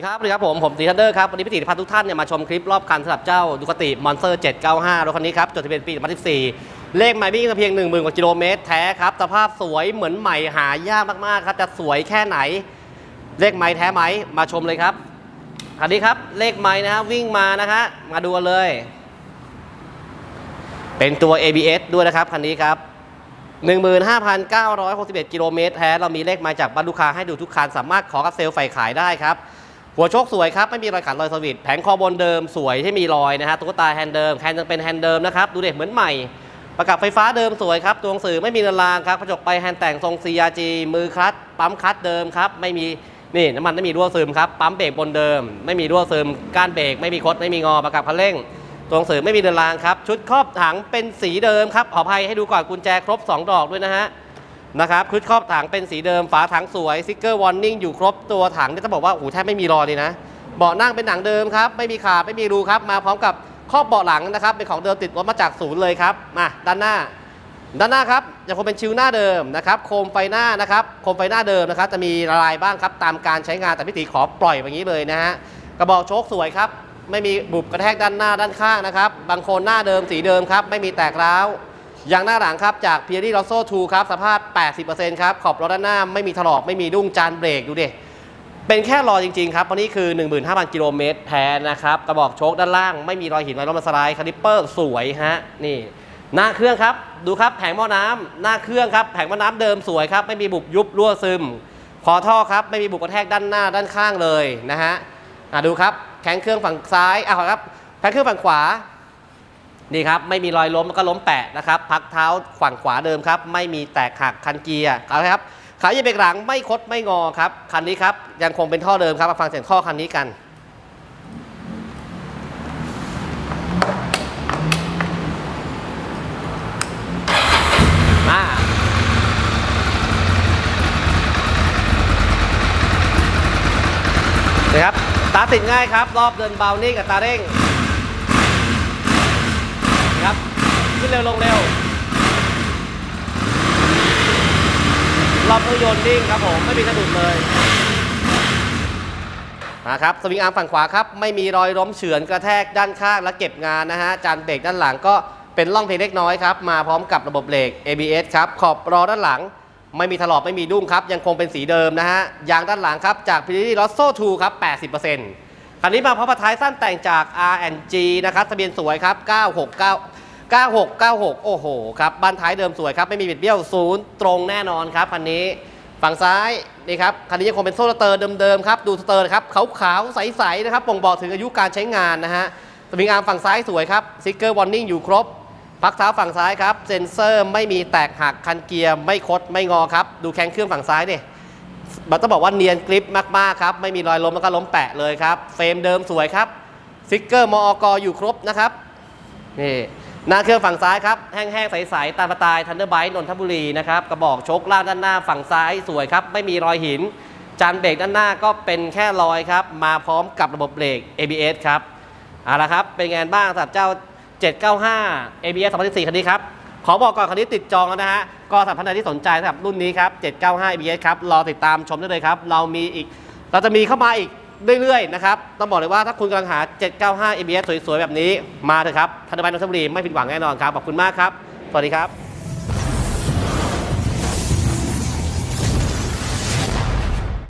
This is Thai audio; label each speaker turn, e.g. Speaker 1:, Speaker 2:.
Speaker 1: ดีครับสวัสดีครับผม ผมตีทันเดอร์ครับ วันนี้พี่ติพาทุกท่านเนี่ยมาชมคลิปรอบคันสำหรับเจ้าดูคติมอนสเตอร์795รถคันนี้ครับ จดทะเบียนปี 2014 เลขไมล์วิ่งเพียง 1 0,000 กว่ากิโลเมตรแท้ครับ สภาพสวยเหมือนใหม่หายากมากๆครับ จะสวยแค่ไหน เลขไมล์แท้ไหม มาชมเลยครับคันนี้ครับ เลขไมล์นะฮะวิ่งมานะฮะ มาดูกันเลย เป็นตัว ABS ด้วยนะครับคันนี้ครับ15,961กิโลเมตรแท้ เรามีเลขมาจากบ้านลูกค้าให้ดูทุกคัน สามารถขอกับเซลล์ฝ่ายขายได้ครับ หัวโชคสวยครับ ไม่มีรอยขัดรอยสวิตช์แผงคอบนเดิมสวยที่มีรอยนะฮะตุ๊กตาแฮนด์เดิมแฮนด์ยังเป็นแฮนด์เดิมนะครับ ดูเด็กเหมือนใหม่ ประกับไฟฟ้าเดิมสวยครับตัวหนังสือไม่มีนาลางครับกระจกไปแฮนด์แต่งทรง CRG มือคลัตช์ปั๊มคลัตช์เดิมครับไม่มีนี่น้ำมันไม่มีรั่วซึมครับปั๊มเบรกบนเดิม ไม่มีรั่วซึมก้านเบรกไม่มีคดไม่มีงอประกับคันเร่งตัวหนังสือไม่มีเดินรางครับ ชุดครอบถังเป็นสีเดิมครับขออภัยให้ดูก่อนกุญแจครบ 2 ดอกด้วยนะฮะ นะครับชุดครอบถังเป็นสีเดิม ฝาถังสวยซิกเกอร์วอร์นิ่งอยู่ครบตัวถังนี่จะบอกว่าโอ้โหแทบไม่มีรอยเลยนะเบาะนั่งเป็นหนังเดิมครับ ไม่มีขาดไม่มีรูครับ มาพร้อมกับครอบเบาะหลังนะครับ เป็นของเดิมติดรถมาจากศูนย์เลยครับ มาด้านหน้า ด้านหน้าครับยังคงเป็นชิวหน้าเดิมนะครับ โคมไฟหน้านะครับ โคมไฟหน้าเดิมนะครับ จะมีละลายบ้างครับ ตามการใช้งานแต่พิธีขอปล่อยอย่างนี้เลยนะฮะ กระบอกโชคสวยครับ ไม่มีบุบกระแทกด้านหน้าด้านข้างนะครับ บางโคนหน้าเดิมสีเดิมครับ ไม่มีแตกร้าว ยางหน้าหลังครับจาก p i e r i Rosso 2ครับสภาพ 80%ครับขอบรถด้านหน้าไม่มีถลอกไม่มีดุ้งจานเบรกดูดิเป็นแค่รอยจริง ๆ ครับวันนี้คือ 15,000 กิโลเมตรแท้นะครับ กระบอกโชคด้านล่าง ไม่มีรอยหินรอยล้มสไลด์คาลิปเปอร์สวยฮะนี่ หน้าเครื่องครับ ดูครับแผงหม้อน้ำหน้าเครื่องครับแผงหม้อน้ำเดิมสวยครับ ไม่มีบุบยุบรั่วซึม คอท่อครับ ไม่มีบุบกระแทกด้านหน้าด้านข้างเลยนะฮะอะดูครับแข็งเครื่องฝั่งซ้ายอะครับแข็งเครื่องฝั่งขวา นี่ครับไม่มีรอยล้มแล้วก็ล้มแปะนะครับพักเท้าฝั่งขวาเดิมครับ ไม่มีแตกหักคันเกียร์เอาครับขาเหยียบเบรกหลังไม่คดไม่งอครับคันนี้ครับยังคงเป็นท่อเดิมครับมาฟังเสียงท่อคันนี้กันมานะครับตาติดง่ายครับ รอบเดินเบานี่กับตาเร่ง นะครับ ขึ้นเร็วลงเร็วรอบเครื่องยนต์นิ่งครับผมไม่มีสะดุดเลยนะครับสวิงอาร์มฝั่งขวาครับไม่มีรอยล้มเฉือนกระแทกด้านข้างและเก็บงานนะฮะจานเบรกด้านหลังก็เป็นร่องเพลงเล็กน้อยครับมาพร้อมกับระบบเบรก ABS ครับขอบรอด้านหลัง ไม่มีถลอกไม่มีดุ้งครับยังคงเป็นสีเดิมนะฮะยางด้านหลังครับจาก p i r i r o s s o 2ครับ80%คันนี้มาพร้อมกับท้ายสั้นแต่งจาก R&G นะครับทะเบียนสวยครับ969 9696 โอ้โหครับบ้านท้ายเดิมสวยครับ ไม่มีบิดเบี้ยวศูนย์ตรงแน่นอนครับคันนี้ฝั่งซ้ายนี่ครับคันนี้ยังคงเป็นโซ่สเตอร์เดิมๆครับดูสเตอร์ครับขาวๆใสๆนะครับบ่งบอกถึงอายุการใช้งานนะฮะสวิงอาร์มฝั่งซ้ายสวยครับซิกเกอร์วอร์นิ่งอยู่ครบพักเท้าฝั่งซ้ายครับเซนเซอร์ไม่มีแตกหักคันเกียร์ไม่คดไม่งอครับดูแข้งเครื่องฝั่งซ้ายดิบัตต้องบอกว่าเนียนกริปมากๆครับไม่มีรอยล้มแล้วก็ล้มแปะเลยครับเฟรมเดิมสวยครับสติกเกอร์มอกอยู่ครบนะครับนี่ หน้าเครื่องฝั่งซ้ายครับ แห้งๆ ใสๆตามสไตล์ทันเดอร์ไบต์นนทบุรีนะครับกระบอกชคล่างด้านหน้าฝั่งซ้ายสวยครับ ไม่มีรอยหิน จานเบรกด้านหน้าก็เป็นแค่รอยครับ มาพร้อมกับระบบเบรก ABS ครับเอาละครับ เป็นไงบ้างสำหรับเจ้า 795 ABS 2014คันนี้ครับ ขอบอกก่อนคันนี้ติดจองแล้วนะฮะก็สำหรับท่านใดที่สนใจสำหรับรุ่นนี้ครับ 795 ABS ครับรอติดตามชมได้เลยครับเรามีอีก เราจะมีเข้ามาอีก เรื่อยๆนะครับ ต้องบอกเลยว่าถ้าคุณกำลังหา 795 ABS สวยๆ แบบนี้ มาเถอะครับทันตแพทย์นนทบุรีไม่ผิดหวังแน่นอนครับ ขอบคุณมากครับ สวัสดีครับ